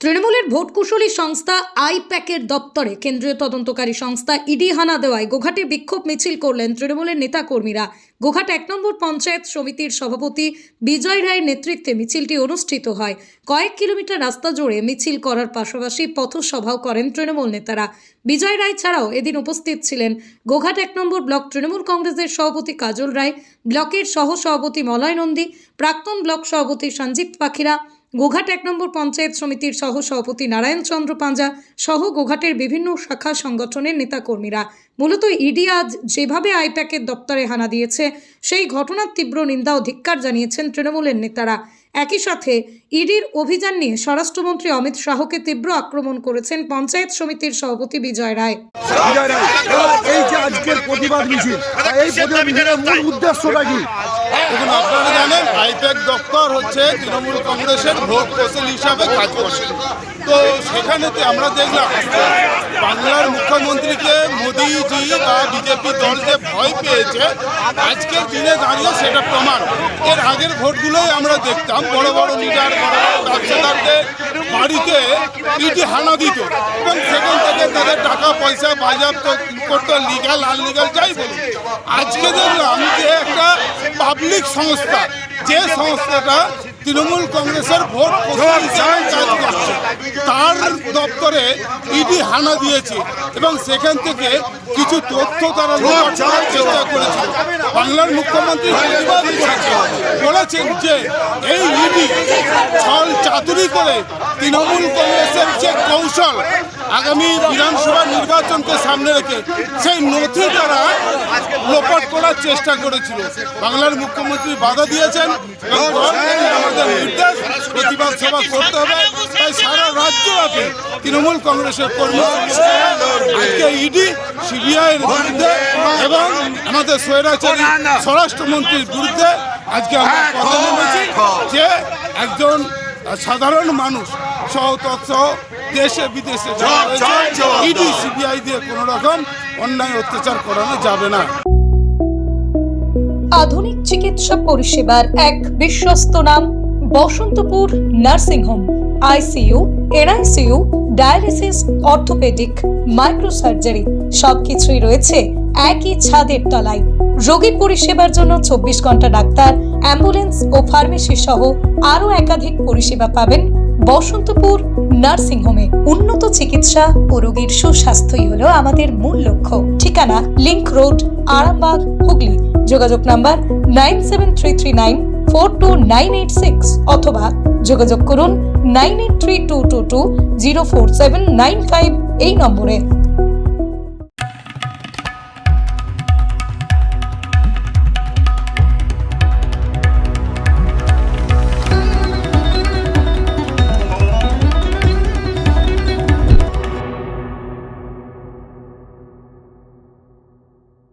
তৃণমূলের ভোট কুশলী সংস্থা আইপ্যাকের দপ্তরে কেন্দ্রীয় তদন্তকারী সংস্থা ইডি হানা দেওয়ায় গোঘাটে বিক্ষোভ মিছিল করলেন তৃণমূলের নেতাকর্মীরা। গোঘাট এক নম্বর পঞ্চায়েত সমিতির সভাপতি বিজয় রায়ের নেতৃত্বে মিছিলটি অনুষ্ঠিত হয়। কয়েক কিলোমিটার রাস্তা জুড়ে মিছিল করার পাশাপাশি পথসভাও করেন তৃণমূল নেতারা। বিজয় রায় ছাড়াও এদিন উপস্থিত ছিলেন গোঘাট এক নম্বর ব্লক তৃণমূল কংগ্রেসের সভাপতি কাজল রায়, ব্লকের সহ সভাপতি মলয় নন্দী, প্রাক্তন ব্লক সভাপতি সঞ্জিত পাখিরা গোঘাট এক নম্বর পঞ্চায়েত সমিতির সহ সভাপতি নারায়ণ চন্দ্র পাঞ্জা সহ গোঘাটের বিভিন্ন শাখা সংগঠনের নেতাকর্মীরা। মূলত ইডি আজ যেভাবে আইপ্যাকের দপ্তরে হানা দিয়েছে, সেই ঘটনার তীব্র নিন্দা ও ধিক্কার জানিয়েছেন তৃণমূলের নেতারা। একই সাথে ইডির অভিযান নিয়ে স্বরাষ্ট্রমন্ত্রী অমিত শাহকে তীব্র আক্রমণ করেছেন পঞ্চায়েত সমিতির সভাপতি বিজয় রায়। প্রতিবাদ মিছিল। এই প্রতিবাদ মিছিলের মূল উদ্দেশ্যটা কি? দেখুন আপনারা জানেন আইপ্যাক দপ্তর হচ্ছে তৃণমূল কংগ্রেসের ভোট কৌশল হিসাবে কাজ করছে। তো সেখানেতে আমরা দেখলাম বাংলার মুখ্যমন্ত্রীকে মোদিজি বা বিজেপি দল যে ভয় পেয়েছে, আজকের দিনে দাঁড়িয়ে সেটা প্রমাণ। এর আগের ভোটগুলোই আমরা দেখতাম, বড় বড় লিডার ব্যবসাদারদের বাড়িতে ইটি হানা দিত। এবং সেখান থেকে তাদের টাকা, পয়সা, বাজেয়াপ্ত করতো লিগাল আনলিগাল যাই বলুন। আজকে দেখলাম যে একটা পাবলিক সংস্থা, যে সংস্থাটা তৃণমূল কংগ্রেসের ভোট তার দপ্তরে ইডি হানা দিয়েছে এবং সেখান থেকে কিছু তথ্য তারা চেষ্টা করেছে। বাংলার মুখ্যমন্ত্রী বলেছেন যে এই ইডি ছল চাতুরি করে তৃণমূল কংগ্রেসের যে কৌশল আগামী বিধানসভা নির্বাচনকে সামনে রেখে সেই নথি তারা লোপাট করার চেষ্টা করেছিল। বাংলার মুখ্যমন্ত্রী বাধা দিয়েছেন আমাদের নির্দেশ, প্রতিবাদ সভা করতে হবে। তাই সারা রাজ্যব্যাপী তৃণমূল কংগ্রেসের কর্মী আজকে ইডি সিবিআইয়ের বিরুদ্ধে এবং আমাদের স্বৈরাচারী স্বরাষ্ট্রমন্ত্রীর বিরুদ্ধে আজকে আমরা কথা নেমেছি যে একজন সাধারণ মানুষ সহ তৎসহ দেশে বিদেশে ইডি সিবিআই দিয়ে কোনো রকম অন্যায় অত্যাচার করানো যাবে না। আধুনিক চিকিৎসা পরিষেবার এক বিশ্বস্ত নাম Basantapur nursing home ICU NICU dialysis orthopedic microsurgery সবকিছুই রয়েছে একই ছাদের তলায়। রোগী পরিষেবার জন্য চব্বিশ ঘণ্টা ডাক্তার, অ্যাম্বুলেন্স ও ফার্মেসি সহ আরও একাধিক পরিষেবা পাবেন বসন্তপুর নার্সিং হোমে উন্নত চিকিৎসা ও রোগীর সুস্বাস্থ্যই হলো আমাদের মূল লক্ষ্য। ঠিকানা লিংক রোড, আরামবাগ, হুগলি। যোগাযোগ number nine seven three three nine four two nine eight six অথবা যোগাযোগ করুন nine eight three two two two zero four seven nine five এই নম্বরে।